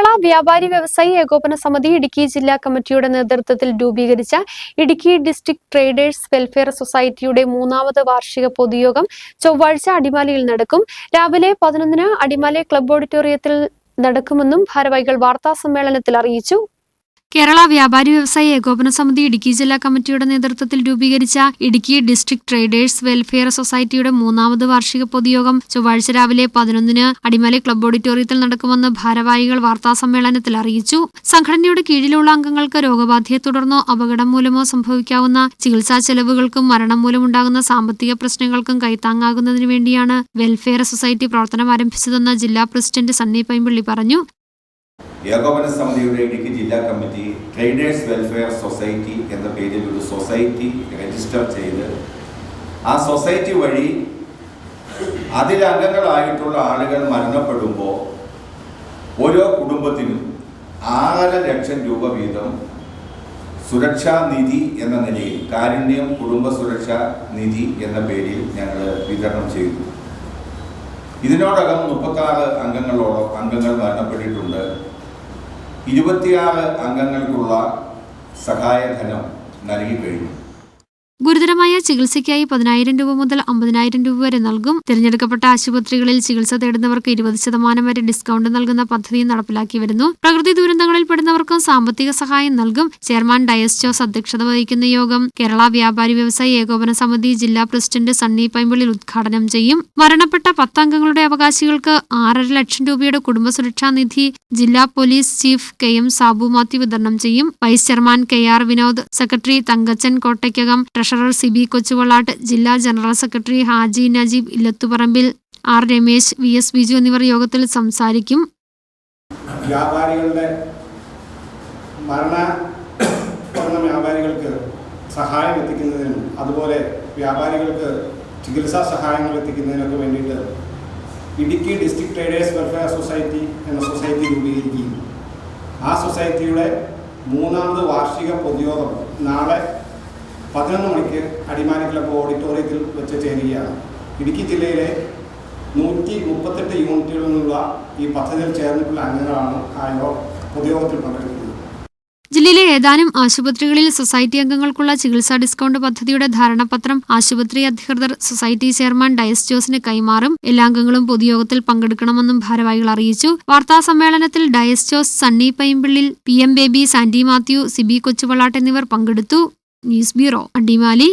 കേരള വ്യാപാരി വ്യവസായി ഏകോപന സമിതി ഇടുക്കി ജില്ലാ കമ്മിറ്റിയുടെ നേതൃത്വത്തിൽ രൂപീകരിച്ച ഇടുക്കി ഡിസ്ട്രിക്ട് ട്രേഡേഴ്സ് വെൽഫെയർ സൊസൈറ്റിയുടെ മൂന്നാമത് വാർഷിക പൊതുയോഗം ചൊവ്വാഴ്ച അടിമാലിയിൽ നടക്കും. രാവിലെ പതിനൊന്നിന് അടിമാലി ക്ലബ് ഓഡിറ്റോറിയത്തിൽ നടക്കുമെന്നും ഭാരവാഹികൾ വാർത്താ സമ്മേളനത്തിൽ അറിയിച്ചു. കേരള വ്യാപാരി വ്യവസായി ഏകോപന സമിതി ഇടുക്കി ജില്ലാ കമ്മിറ്റിയുടെ നേതൃത്വത്തിൽ രൂപീകരിച്ച ഇടുക്കി ഡിസ്ട്രിക്ട് ട്രേഡേഴ്സ് വെൽഫെയർ സൊസൈറ്റിയുടെ മൂന്നാമത് വാർഷിക പൊതുയോഗം ചൊവ്വാഴ്ച രാവിലെ പതിനൊന്നിന് അടിമാലി ക്ലബ് ഓഡിറ്റോറിയത്തിൽ നടക്കുമെന്ന് ഭാരവാഹികൾ വാർത്താ സമ്മേളനത്തിൽ അറിയിച്ചു. സംഘടനയുടെ കീഴിലുള്ള അംഗങ്ങൾക്ക് രോഗബാധയെ തുടർന്നോ അപകടം മൂലമോ സംഭവിക്കാവുന്ന ചികിത്സാ ചെലവുകൾക്കും മരണം മൂലമുണ്ടാകുന്ന സാമ്പത്തിക പ്രശ്നങ്ങൾക്കും കൈത്താങ്ങാകുന്നതിനു വേണ്ടിയാണ് വെൽഫെയർ സൊസൈറ്റി പ്രവർത്തനം ആരംഭിച്ചതെന്ന് ജില്ലാ പ്രസിഡന്റ് സണ്ണി പൈമ്പിള്ളി പറഞ്ഞു. ഏകോപന സമിതിയുടെ ഇടുക്കി ജില്ലാ കമ്മിറ്റി ട്രേഡേഴ്സ് വെൽഫെയർ സൊസൈറ്റി എന്ന പേരിൽ ഒരു സൊസൈറ്റി രജിസ്റ്റർ ചെയ്ത് ആ സൊസൈറ്റി വഴി അതിലംഗങ്ങളായിട്ടുള്ള ആളുകൾ മരണപ്പെടുമ്പോൾ ഓരോ കുടുംബത്തിനും ആറര ലക്ഷം രൂപ വീതം സുരക്ഷാ നിധി എന്ന നിലയിൽ കാരുണ്യം കുടുംബ സുരക്ഷാ നിധി എന്ന പേരിൽ ഞങ്ങൾ വിതരണം ചെയ്തു. ഇതിനോടകം മുപ്പത്താറ് അംഗങ്ങളോളം അംഗങ്ങൾ മരണപ്പെട്ടിട്ടുണ്ട്. ഇരുപത്തിയാറ് അംഗങ്ങൾക്കുള്ള സഹായധനം നൽകി കഴിഞ്ഞു. ഗുരുതരമായ ചികിത്സയ്ക്കായി പതിനായിരം രൂപ മുതൽ അമ്പതിനായിരം രൂപ വരെ നൽകും. തിരഞ്ഞെടുക്കപ്പെട്ട ആശുപത്രികളിൽ ചികിത്സ തേടുന്നവർക്ക് ഇരുപത് ശതമാനം വരെ ഡിസ്കൗണ്ട് നൽകുന്ന പദ്ധതി നടപ്പിലാക്കി വരുന്നു. പ്രകൃതി ദുരന്തങ്ങളിൽ പെടുന്നവർക്കും സാമ്പത്തിക സഹായം നൽകും. ചെയർമാൻ ഡയസ് ജോസ് അധ്യക്ഷത വഹിക്കുന്ന യോഗം കേരള വ്യാപാരി വ്യവസായി ഏകോപന സമിതി ജില്ലാ പ്രസിഡന്റ് സണ്ണി പൈമ്പിളിൽ ഉദ്ഘാടനം ചെയ്യും. മരണപ്പെട്ട പത്തംഗങ്ങളുടെ അവകാശികൾക്ക് ആറര ലക്ഷം രൂപയുടെ കുടുംബ സുരക്ഷാ നിധി ജില്ലാ police chief K M Sabu Mathew വിതരണം ചെയ്യും. Vice chairman K R Vinod secretary Thankachan Kottaykkakam treasurer C B Kochuvallattu ജില്ലാ general secretary Haji Najeeb Illathuparambil R Ramesh V S Biju എന്നിവർ യോഗത്തിൽ സംസാരിക്കും. വ്യാപാരികളുടെ മരണപ്പെടുന്ന വ്യാപാരികൾക്ക് സഹായം എത്തിക്കുന്നതിനും അതുപോലെ വ്യാപാരികൾക്ക് ചികിത്സാ സഹായങ്ങൾ എത്തിക്കുന്നതിനൊക്കെ വേണ്ടിയിട്ട് Idukki district traders welfare society എന്ന സൊസൈറ്റി രൂപീകരിക്കുകയും ആ സൊസൈറ്റിയുടെ മൂന്നാമത് വാർഷിക പൊതുയോഗം നാളെ പതിനൊന്ന് മണിക്ക് അടിമാലി ക്ലബ് ഓഡിറ്റോറിയത്തിൽ വെച്ച് ചേരുകയാണ്. ഇടുക്കി ജില്ലയിലെ നൂറ്റി മുപ്പത്തെട്ട് യൂണിറ്റുകളിൽ നിന്നുള്ള ഈ പദ്ധതിയിൽ ചേർന്നിട്ടുള്ള അംഗങ്ങളാണ് ആ യോഗ പൊതുയോഗത്തിൽ പങ്കെടുക്കുന്നത്. ഏതാനും ആശുപത്രികളിൽ സൊസൈറ്റി അംഗങ്ങൾക്കുള്ള ചികിത്സാ ഡിസ്കൗണ്ട് പദ്ധതിയുടെ ധാരണാപത്രം ആശുപത്രി അധികൃതർ സൊസൈറ്റി ചെയർമാൻ ഡയസ് ജോസിന് കൈമാറും. എല്ലാ അംഗങ്ങളും പൊതുയോഗത്തിൽ പങ്കെടുക്കണമെന്നും ഭാരവാഹികൾ അറിയിച്ചു. വാർത്താ സമ്മേളനത്തിൽ dais Jose Sunny Paimpillil P M Baby Santy Mathew Siby Kochuvallattu എന്നിവർ പങ്കെടുത്തു. News bureau Adimali